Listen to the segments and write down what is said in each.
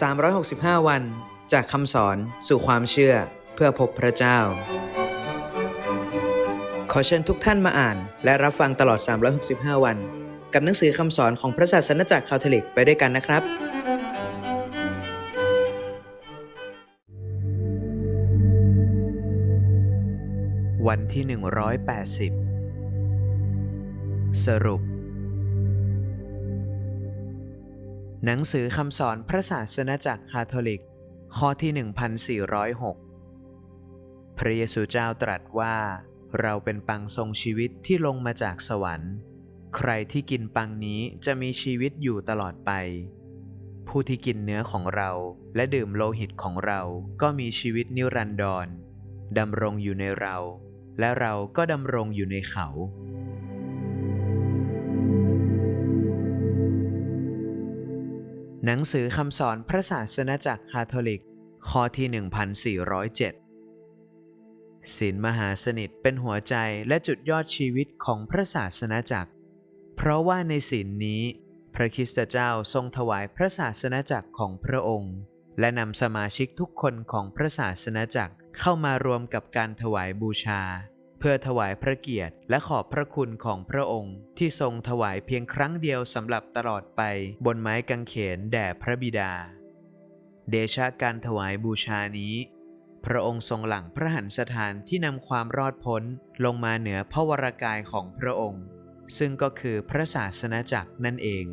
365 วัน จากคำสอนสู่ความเชื่อเพื่อพบพระเจ้า ขอเชิญทุกท่านมาอ่าน และรับฟังตลอด 365 วัน กับหนังสือคำสอนของพระศาสนจักรคาทอลิกไปด้วยกันนะครับ วันที่ 180 สรุป หนังสือคำสอนพระศาสนจักรคาทอลิก ข้อที่ 1406 พระเยซูเจ้าตรัสว่า เราเป็นปังทรงชีวิตที่ลงมาจากสวรรค์ ใครที่กินปังนี้จะมีชีวิตอยู่ตลอดไป ผู้ที่กินเนื้อของเราและดื่มโลหิตของเราก็มีชีวิตนิรันดรดำรงอยู่ในเรา และเราก็ดำรงอยู่ในเขา หนังสือคำสอนพระศาสนจักรคาทอลิก ข้อที่ 1407 ศีลมหาสนิทเป็นหัวใจและจุดยอดชีวิตของพระศาสนจักร เพราะว่าในศีลนี้ พระคริสตเจ้าทรงถวายพระศาสนจักรของพระองค์ และนำสมาชิกทุกคนของพระศาสนจักรเข้ามารวมกับการถวายบูชา เพื่อถวายพระเกียรติและขอบพระคุณของพระองค์ ที่ทรงถวายเพียงครั้งเดียวสำหรับตลอดไปบนไม้กางเขนแด่พระบิดา เดชะการถวายบูชานี้ พระองค์ทรงหลังพระหันสถานที่นำความรอดพ้นลงมาเหนือพระวรากายของพระองค์ ซึ่งก็คือพระศาสนาจักรนั่นเอง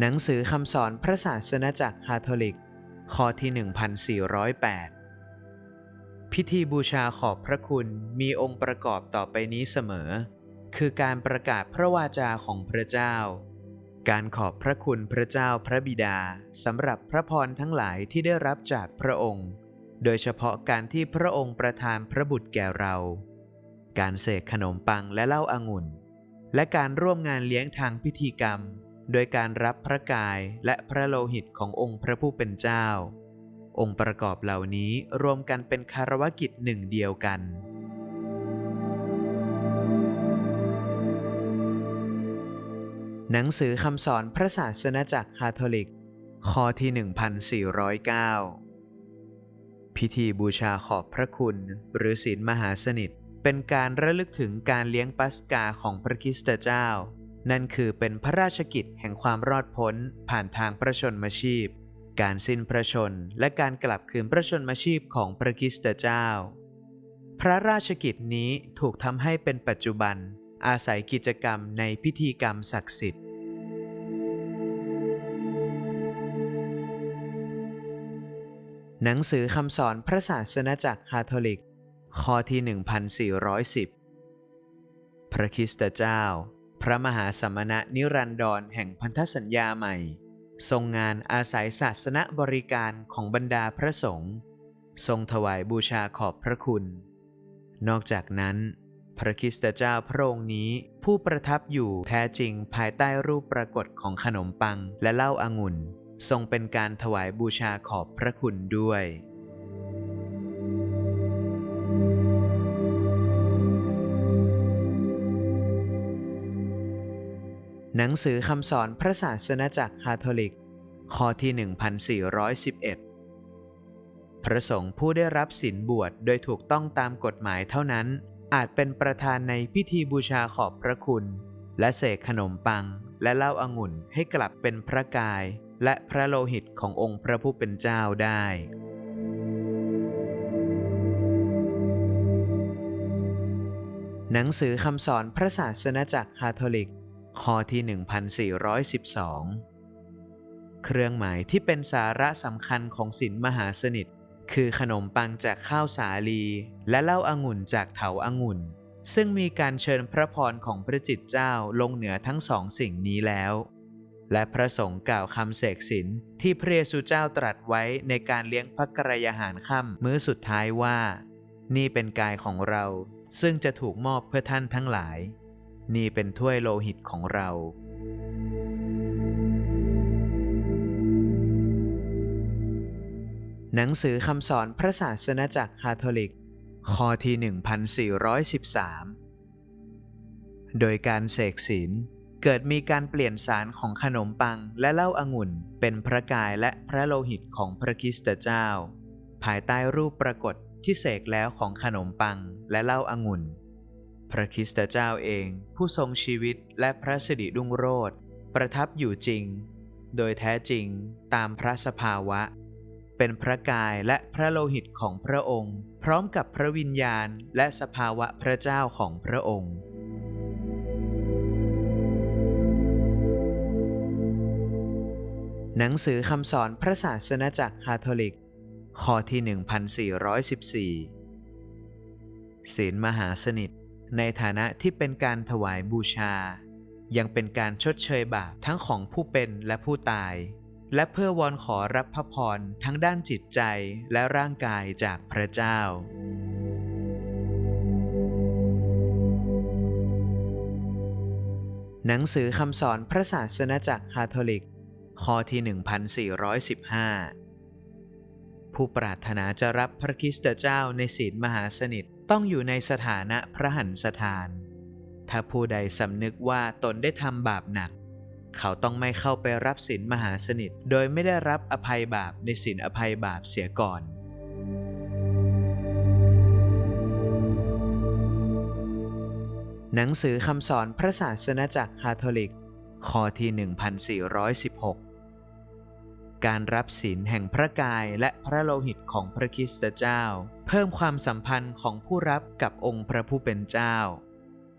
หนังสือคำสอนพระศาสนาจักรคาทอลิก ข้อที่ 1408 พิธีบูชาขอบพระคุณมีองค์ประกอบต่อไปนี้เสมอ คือการประกาศพระวาจาของพระเจ้า การขอบพระคุณพระเจ้าพระบิดาสำหรับพระพรทั้งหลายที่ได้รับจากพระองค์ โดยเฉพาะการที่พระองค์ประทานพระบุตรแก่เรา การเสกขนมปังและเหล้าอางุ่น และการร่วมงานเลี้ยงทางพิธีกรรม โดยการรับพระกายและพระโลหิตขององค์พระผู้เป็นเจ้า องค์ประกอบเหล่านี้รวมกันเป็นคารวกิจหนึ่งเดียวกัน หนังสือคำสอนพระศาสนจักรคาทอลิกข้อที่ 1409 พิธีบูชาขอบพระคุณ หรือศีลมหาสนิท เป็นการระลึกถึงการเลี้ยงปัสกาของพระคริสตเจ้า นั่นคือเป็นพระราชกิจแห่งความรอดพ้นผ่านทางพระชนมชีพ การสิ้นพระชนและการกลับคืนพระชนมชีพของพระคริสตเจ้า พระราชกิจนี้ถูกทำให้เป็นปัจจุบัน อาศัยกิจกรรมในพิธีกรรมศักดิ์สิทธิ์ หนังสือคำสอนพระศาสนจักรคาทอลิก ข้อที่ 1410 พระคริสตเจ้า พระมหาสมณะนิรันดรแห่งพันธสัญญาใหม่ ทรงงานอาศัยศาสนบริการของบรรดาพระสงฆ์ทรงถวายบูชาขอบพระคุณ นอกจากนั้น พระคริสตเจ้าพระองค์นี้ผู้ประทับอยู่แท้จริงภายใต้รูปปรากฏของขนมปังและเหล้าอางุ่น ทรงเป็นการถวายบูชาขอบพระคุณด้วย หนังสือคำสอนพระศาสนจักรคาทอลิก ข้อที่ 1411 พระสงฆ์ผู้ได้รับศีลบวชโดยถูกต้องตามกฎหมายเท่านั้น อาจเป็นประธานในพิธีบูชาขอบพระคุณ และเสกขนมปัง และเหล้าอางุ่นให้กลับเป็นพระกาย และพระโลหิตขององค์พระผู้เป็นเจ้าได้ หนังสือคำสอนพระศาสนจักรคาทอลิก ข้อที่ 1412 เครื่องหมายที่เป็นสาระสำคัญของศีลมหาสนิท คือขนมปังจากข้าวสาลี และเหล้าอางุ่นจากเถาอางุ่น ซึ่งมีการเชิญพระพรของพระจิตเจ้าลงเหนือทั้งสองสิ่งนี้แล้ว และพระสงฆ์กล่าวคำเสกสินที่พระเยซูเจ้าตรัสไว้ในการเลี้ยงพระกรยาหารค่ำมื้อสุดท้ายว่า นี่เป็นกายของเรา ซึ่งจะถูกมอบเพื่อท่านทั้งหลาย นี่เป็นถ้วยโลหิตของเรา หนังสือคำสอนพระศาสนจักรคาทอลิก ข้อที่ 1413 โดยการเสกศีลเกิดมีการเปลี่ยนสารของขนมปังและเหล้าองุ่น เป็นพระกายและพระโลหิตของพระคริสตเจ้า ภายใต้รูปปรากฏที่เสกแล้วของขนมปังและเหล้าองุ่น พระคริสตเจ้าเองผู้ทรงชีวิตและพระสิริรุ่งโรจน์ประทับอยู่จริง โดยแท้จริงตามพระสภาวะ เป็นพระกายและพระโลหิตของพระองค์ พร้อมกับพระวิญญาณและสภาวะพระเจ้าของพระองค์หนังสือคำสอนพระศาสนาจักรคาทอลิก ข้อที่ 1414 ศีลมหาสนิท ในฐานะที่เป็นการถวายบูชา ยังเป็นการชดเชยบาปทั้งของผู้เป็นและผู้ตาย และเพื่อวอนขอรับพระพรทั้งด้านจิตใจและร่างกายจากพระเจ้าหนังสือคำสอนพระศาสนาจักรคาทอลิก ข้อที่ 1415 ผู้ปรารถนาจะรับพระคริสตเจ้าในศีลมหาสนิท ต้องอยู่ในสถานะพระหันสถาน ถ้าผู้ใดสำนึกว่าตนได้ทำบาปหนัก เขาต้องไม่เข้าไปรับศีลมหาสนิท โดยไม่ได้รับอภัยบาปในศีลอภัยบาปเสียก่อน หนังสือคำสอนพระศาสนาจักรคาทอลิก ข้อที่ 1416 การรับศีลแห่งพระกายและพระโลหิตของพระคริสตเจ้า เพิ่มความสัมพันธ์ของผู้รับกับองค์พระผู้เป็นเจ้า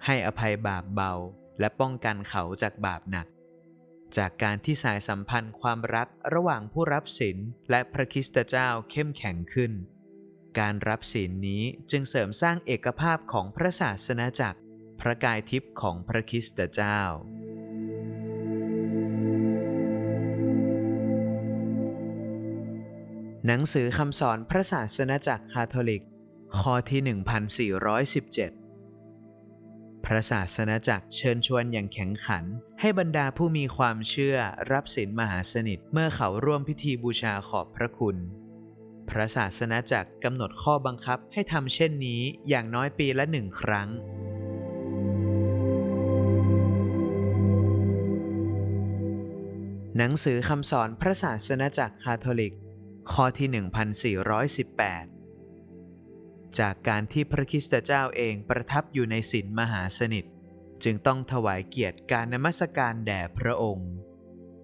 ให้อภัยบาปเบา และป้องกันเขาจากบาปหนัก จากการที่สายสัมพันธ์ความรักระหว่างผู้รับศีลและพระคริสตเจ้าเข้มแข็งขึ้น การรับศีลนี้จึงเสริมสร้างเอกภาพของพระศาสนาจักร พระกายทิพย์ของพระคริสตเจ้า หนังสือคำสอนพระศาสนาจักรคาทอลิก ข้อที่ 1417 พระศาสนาจักรเชิญชวนอย่างแข็งขัน ให้บรรดาผู้มีความเชื่อรับศีลมหาสนิทเมื่อเขาร่วมพิธีบูชาขอบพระคุณ พระศาสนาจักรกำหนดข้อบังคับให้ทำเช่นนี้อย่างน้อยปีละหนึ่งครั้งหนังสือคำสอนพระศาสนาจักรคาทอลิก ข้อที่ 1418 จากการที่พระคริสตเจ้าเองประทับอยู่ในศีลมหาสนิท จึงต้องถวายเกียรติการนมัสการแด่พระองค์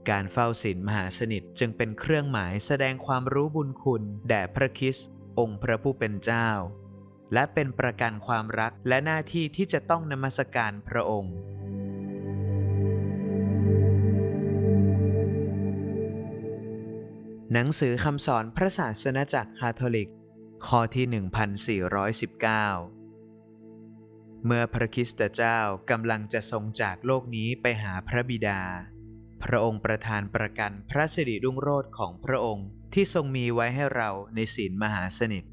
การเฝ้าศีลมหาสนิทจึงเป็นเครื่องหมายแสดงความรู้บุญคุณแด่พระคริสต์องค์พระผู้เป็นเจ้า และเป็นประกันความรักและหน้าที่ที่จะต้องนมัสการพระองค์ หนังสือคำสอนพระศาสนาจักรคาทอลิก ข้อที่ 1419 เมื่อพระคริสตเจ้ากำลังจะทรงจากโลกนี้ไปหาพระบิดา พระองค์ประทานประกันพระสิริรุ่งโรจน์ของพระองค์ที่ทรงมีไว้ให้เราในศีลมหาสนิท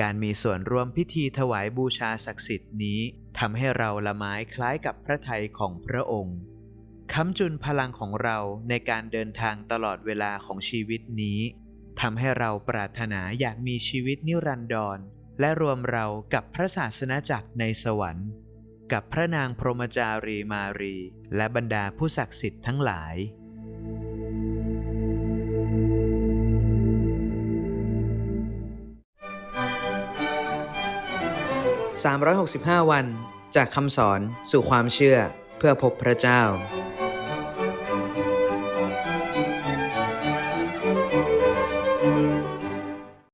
การมีส่วนร่วมพิธีถวายบูชาศักดิ์สิทธิ์นี้ทำให้เราละไม้คล้ายกับพระทัยของพระองค์ ค้ำจุนพลังของเราในการเดินทางตลอดเวลาของชีวิตนี้ทำให้เราปรารถนาอยากมีชีวิตนิรันดร และรวมเรากับพระศาสนาจักรในสวรรค์ กับพระนางพรหมจารีมารี และบรรดาผู้ศักดิ์สิทธิ์ทั้งหลาย 365 วัน จากคำสอนสู่ความเชื่อเพื่อพบพระเจ้า